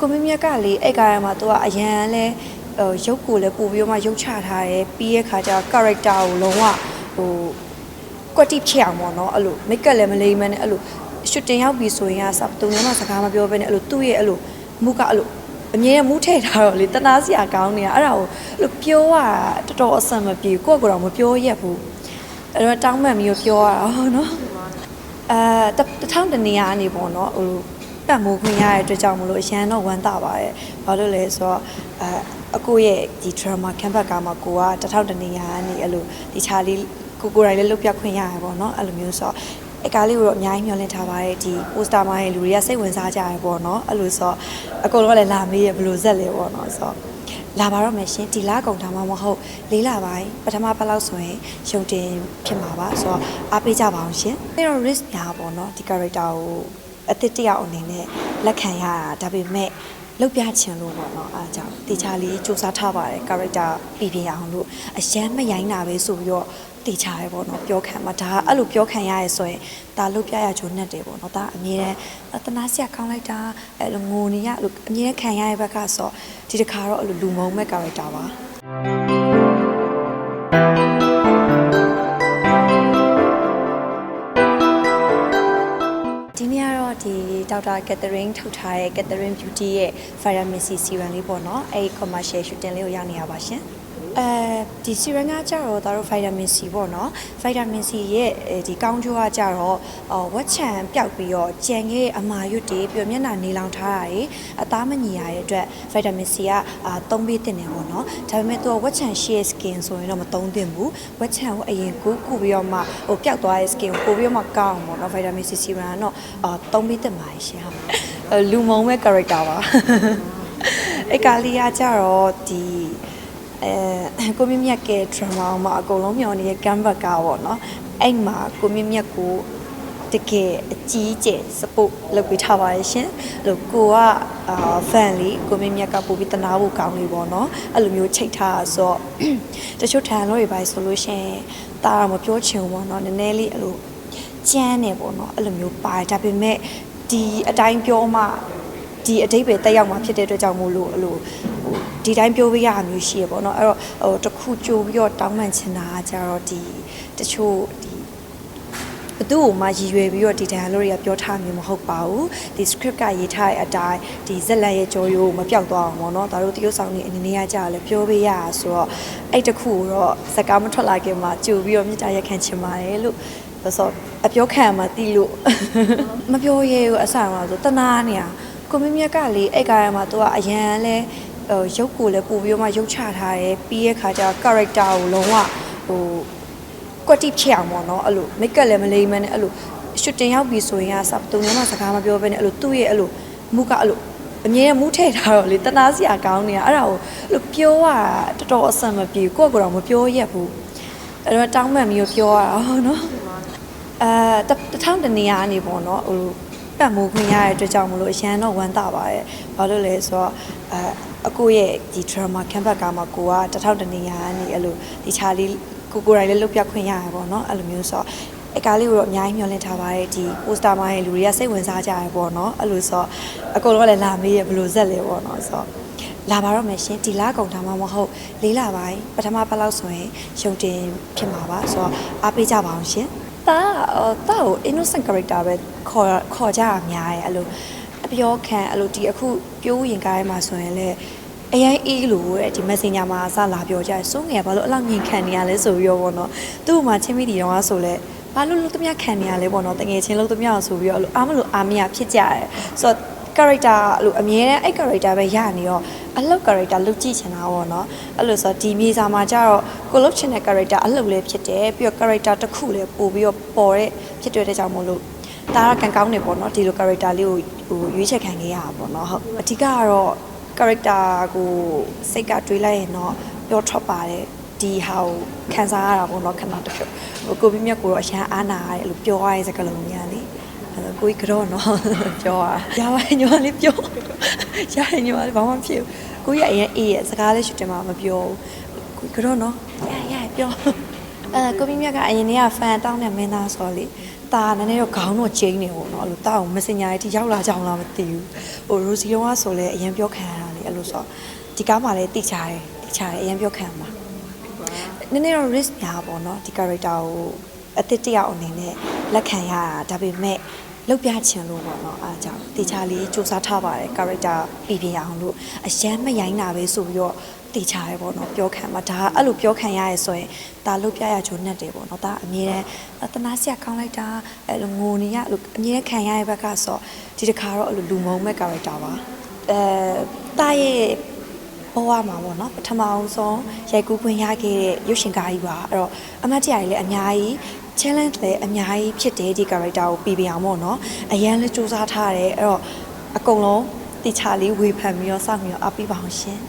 ကိုမင်းမြတ်ကလေအဲ့ကားရမှာသူကအရန်လဲဟိုရုပ်ကိုလည်းပို့ပြီးတော့မှရုပ်ချထားတယ်ပြီးရဲ့ခါကျ character ကိုလုံးဝဟိုကွက်တိဖြစ်အောင်ပေါ့နော်အဲ့လို make up လည်းမလိမ့်မနဲ့အဲ့လိုရှူတင်ရောက်ပြီဆိုရင်ကစသူများမှစကားမပြောဘဲနဲ့အဲ့လိုသူ့ရဲ့အဲ့လိုမူကအဲ့လိုအမြဲတမ်းမူးထည့်ထားတော့လေတနာစရာကောင်းနေတာအဲ့ဒါကိုအဲ့လိုပြောရတာတော်တော်အဆင်မပြေကိုယ့်ကိုယ်တော့မပြောရက်ဘူးအဲ့တော့တောင်းမှန်ပြီးတော့ပြောရတာဟောနော်အဲတတစ်ထောင်တနေရာအနေပေါ့နော်ဟို ပတ်မိုးခွင့်ရတဲ့အတွက်ကြောင့်မလို့အရန်တော့ဝမ်းသာပါတယ်။ဘာလို့လဲဆိုတော့အဲအကိုရဲ့ဒီ drama campaign ကမှကိုကတစ်ထောင်တနေရာအနေအဲ့လိုဒီချာလေးကိုကိုယ်တိုင်လည်းလုတ်ပြခွင့်ရရပေါ့နော်အဲ့လိုမျိုးဆိုတော့အကားလေးကိုတော့အများကြီးမျှော်လင့်ထားပါတယ်ဒီ poster မှာရဲ့လူတွေကစိတ်ဝင်စားကြရပေါ့နော်အဲ့လိုဆိုတော့အကုန်လုံးကလည်းလာမေးရဘယ်လိုဇက်လဲပေါ့နော်ဆိုတော့လာပါတော့မယ်ရှင်ဒီလကုန်တာမှမဟုတ်လေးလပိုင်းပထမပတ်လောက်ဆိုရင်ရုံတင်ဖြစ်မှာပါဆိုတော့အားပေးကြပါအောင်ရှင်အဲ့တော့ risk များပေါ့နော်ဒီ character ကို အသစ်တစ်ယောက်အနေနဲ့လက်ခံရတာဒါပေမဲ့လောက်ပြချင်လို့ပေါ့နော်အားကြောင့်တေချာလေးစူးစမ်းထားပါတယ် character ပြည်ပြအောင်လို့အရန်မရိုင်းတာပဲဆိုပြီးတော့တေချာပဲပေါ့နော်ပြောခံမှာဒါအဲ့လိုပြောခံရရဲဆိုရင်ဒါလုတ်ပြရကြုံနဲ့တယ်ပေါ့နော်ဒါအမြဲတမ်းအတနာစရာကောင်းလိုက်တာအဲ့လိုငိုနေရအဲ့လိုအမြဲတမ်းခံရရဲ့ဘက်ကဆိုဒီတစ်ခါတော့အဲ့လိုလူမုံမဲ့ character ပါ တော့ဒီဒေါက်တာကက်သရင်းထုတ်ထားတဲ့ကက်သရင်း beauty ရဲ့ vitamin C serum လေးပေါ့နော်အဲ့ဒီ commercial shooting လေးကိုရောက်နေရပါရှင် အဲဒီ serum ကကြတော့ဒါတို့ vitamin C ပေါ့နော် vitamin C ရဲ့အဲဒီကောင်းကျိုးကကြတော့အော်ဝက်ချံပျောက်ပြီးတော့ကြံခဲ့အမာရွတ်တွေပြီးတော့မျက်နှာနေလောင်ထားတာတွေအသားမညီရတဲ့အတွက် vitamin C ကအာသုံးပေးတင်တယ်ပေါ့နော်ဒါပေမဲ့သူကဝက်ချံ share skin ဆိုရင်တော့မသုံးသင့်ဘူးဝက်ချံကိုအရင်ကူးကူပြီးတော့မှဟိုပျောက်သွားတဲ့ skin ကိုပို့ပြီးတော့မှကောင်းအောင်ပေါ့နော် vitamin C serum ကတော့အာသုံးပေးတင်ပါတယ်ရှင်ဟုတ်အဲလူမုံမဲ့ character ပါအဲ့ကာလီယာကြတော့ဒီ အဲကိုမြင့်မြတ်က drama မှာအကုန်လုံးမျှော်နေတဲ့ canvas ကပေါ့နော်အဲ့မှာကိုမြင့်မြတ်ကိုတကယ်အကြီးကျယ် support လုပ်ပေးထားပါတယ်ရှင်။အဲ့လိုကိုကအာ fan လေးကိုမင်းမြတ်ကပို့ပြီးတနာဖို့ကောင်းလေးပေါ့နော်။အဲ့လိုမျိုးချိတ်ထားတာဆိုတော့တချို့ထန်လို့ရပါဆိုလို့ရှရင်တာတော့မပြောချင်ဘူးပေါ့နော်။နည်းနည်းလေးအဲ့လိုကြမ်းနေပေါ့နော်။အဲ့လိုမျိုးပါတယ်ဒါပေမဲ့ဒီအတိုင်းပြောမှဒီအတိတ်ပဲတက်ရောက်မှာဖြစ်တဲ့အတွက်ကြောင့်မို့လို့အဲ့လိုဟို ဒီတိုင်းပြောပြရတာမျိုးရှိရပေါ့နော်အဲ့တော့ဟိုတစ်ခုကြိုပြီးတော့တောင်းပန်ချင်တာကကြတော့ဒီတချို့ဒီဘသူ့ကိုမှရည်ရွယ်ပြီးတော့ဒီ dialogue တွေကပြောထားမျိုးမဟုတ်ပါဘူးဒီ script ကရေးထားတဲ့အတိုင်းဒီဇက်လက်ရဲ့ကြောရိုးကိုမပြောက်သွားအောင်ပေါ့နော်ဒါတို့တရုပ်ဆောင်နေအနေနဲ့ရကြလဲပြောပေးရတာဆိုတော့အဲ့တခုကိုတော့စကားမထွက်လာခင်မှာကြိုပြီးတော့မြစ်တာရက်ခံချင်ပါတယ်လို့ဆိုတော့အပြောခံမှတီးလို့မပြောရဲဘူးအဆန်တော့ဆိုတနာနေရကိုမင်းမြတ်ကလေအဲ့ကားရမှာသူကအရန်လဲ ဟိုရုပ်ကိုလည်းပို့ပြီးတော့မှရုပ်ချထားတယ်ပြီးရဲ့ခါကျ character ကိုလုံးဝဟိုကွက်တိဖြစ်အောင်ပေါ့နော်အဲ့လို make up လည်းမလိမ့်မနဲ့အဲ့လိုရှူတင်ရောက်ပြီဆိုရင်ကစသူများမှစကားမပြောဘဲနဲ့အဲ့လိုသူ့ရဲ့အဲ့လိုမူကအဲ့လိုအမြဲတမ်းမူးထည့်ထားတော့လေတနာစရာကောင်းနေတာအဲ့ဒါကိုအဲ့လိုပြောရတာတော်တော်အဆင်မပြေကိုယ့်ကိုယ်တော့မပြောရက်ဘူးအဲ့တော့တောင်းမှန်ပြီးတော့ပြောရတာဟောနော်အဲတတစ်ထောင်တနေရာအနေပေါ့နော်ဟိုပတ်မိုးခွင့်ရတဲ့အတွက်ကြောင့်မလို့အရန်တော့ဝမ်းသာပါတယ်ဘာလို့လဲဆိုတော့အဲ အကိုရဲ့ဒီ drama campaign ကမှကိုကတစ်ထောင်တနေရာအနေအဲ့လိုဒီချာလေးကိုကိုယ်တိုင်လည်းလုတ်ပြခွင့်ရရပေါ့နော်အဲ့လိုမျိုးဆိုတော့အကားလေးကိုတော့အများကြီးမျှော်လင့်ထားပါတယ်ဒီ poster မှာရဲ့လူတွေကစိတ်ဝင်စားကြရပေါ့နော်အဲ့လိုဆိုတော့အကုန်လုံးကလည်းလာမေးရဘယ်လိုဇက်လဲပေါ့နော်ဆိုတော့လာပါတော့မယ်ရှင်ဒီလကုန်တာမှမဟုတ်လေးလပိုင်းပထမပတ်လောက်ဆိုရင်ရုံတင်ဖြစ်မှာပါဆိုတော့အားပေးကြပါအောင်ရှင်တာအော်တာကို innocent character ပဲခေါ်ခေါ်ကြရများရဲ့အဲ့လိုအ ပြောခံအဲ့လိုဒီအခုပြိုးရင်ကားထဲမှာဆိုရင်လည်းအရင်အေးလို့တဲ့ဒီ messenger မှာစလာပြောကြတယ်စိုးငယ်ဘာလို့အဲ့လောက်မြင်ခံနေရလဲဆိုပြီးတော့ပေါ့နော်သူ့မှာချင်းမိတီတော့ဆိုလဲဘာလို့လို့တမခံနေရလဲပေါ့နော်တငယ်ချင်းလို့တမဆိုပြီးတော့အဲ့လိုအားမလို့အားမရဖြစ်ကြတယ်ဆိုတော့ character အဲ့လိုအမြဲတမ်းအဲ့ character ပဲရနေတော့အလုပ် character လုပ်ကြည့်ချင်တာပေါ့နော်အဲ့လိုဆိုတော့ဒီမြေစာမှာကျတော့ကိုလုပ်ချင်တဲ့ character အလုပ်လည်းဖြစ်တယ်ပြီးတော့ character တစ်ခုလည်းပို့ပြီးတော့ပေါ်တဲ့ဖြစ်တဲ့ကြောင့်မို့လို့ဒါကကံကောင်းနေပေါ့နော်ဒီလို character လေးကို ဟိုရွေးချယ်ခံခဲ့ရတာပေါ့နော်ဟုတ်အဓိကကတော့ character ကိုစိတ်ကတွေးလိုက်ရင်တော့ပြောထွက်ပါတယ်ဒီဟာကိုခံစားရတာပေါ့နော်ခဏတစ်ဖြုတ်ဟိုကိုပြီးမြတ်ကိုတော့အရန်အားနာရတယ်လို့ပြောရတဲ့စကားလုံးများလေအဲ့တော့ကိုကြီးကတော့နော်ပြောရရပါညမလေးပြောရတယ်ညမလေးဘာမှမဖြစ်ဘူးကိုကြီးကအရင်အေးရဲ့စကားလေးရှူတင်မှာမပြောဘူးကိုကြီးကတော့နော်ရရပြောအဲကိုပြီးမြတ်ကအရင်ကဖန်တောင်းတဲ့မင်းသားဆိုလေ တာနည်းနည်းတော့ခေါင်းတော့ကျင်းနေပေါ့နော်အဲ့လိုတာကို messenger ရဲ့ထိရောက်လာကြအောင်လားမသိဘူးဟို Rosie ရောကဆိုလဲအရင်ပြောခံရတာလေအဲ့လိုဆိုတော့ဒီကားမှာလည်းတိချတယ်တိချတယ်အရင်ပြောခံမှာနည်းနည်းတော့ risk များပေါ့နော်ဒီ character ကိုအသစ်တစ်ယောက်အနေနဲ့လက်ခံရတာဒါပေမဲ့လောက်ပြချင်လို့ပေါ့နော်အားကြောင့်တေချာလေးစူးစမ်းထားပါတယ် character ပြည်ပြရအောင်လို့အရန်မရိုင်းတာပဲဆိုပြီးတော့ တေချာရပေါ့နော်ပြောခံမှာဒါကအဲ့လိုပြောခံရရဲဆိုရင်ဒါလုတ်ပြရချိုးနဲ့တယ်ပေါ့နော်ဒါအမြဲတမ်းတနာစရာကောင်းလိုက်တာအဲ့လိုငိုနေရအဲ့လိုအမြဲတမ်းခံရရဲ့ဘက်ကဆိုဒီတစ်ခါတော့အဲ့လိုလူမုံမဲ့ character ပါအဲတာရဲ့ဘဝမှာပေါ့နော်ပထမအောင်ဆုံးရိုက်ကူးခွင့်ရခဲ့တဲ့ရုပ်ရှင်ကားကြီးပါအဲ့တော့အမတ်တရားကြီးလည်းအများကြီး challenge လည်းအများကြီးဖြစ်တယ်ဒီ character ကိုပြီးပြအောင်ပေါ့နော်အရန်လည်းစူးစမ်းထားတယ်အဲ့တော့အကုန်လုံးတေချာလေးဝေဖန်ပြီးတော့စောင့်ပြီးတော့အားပေးပါအောင်ရှင်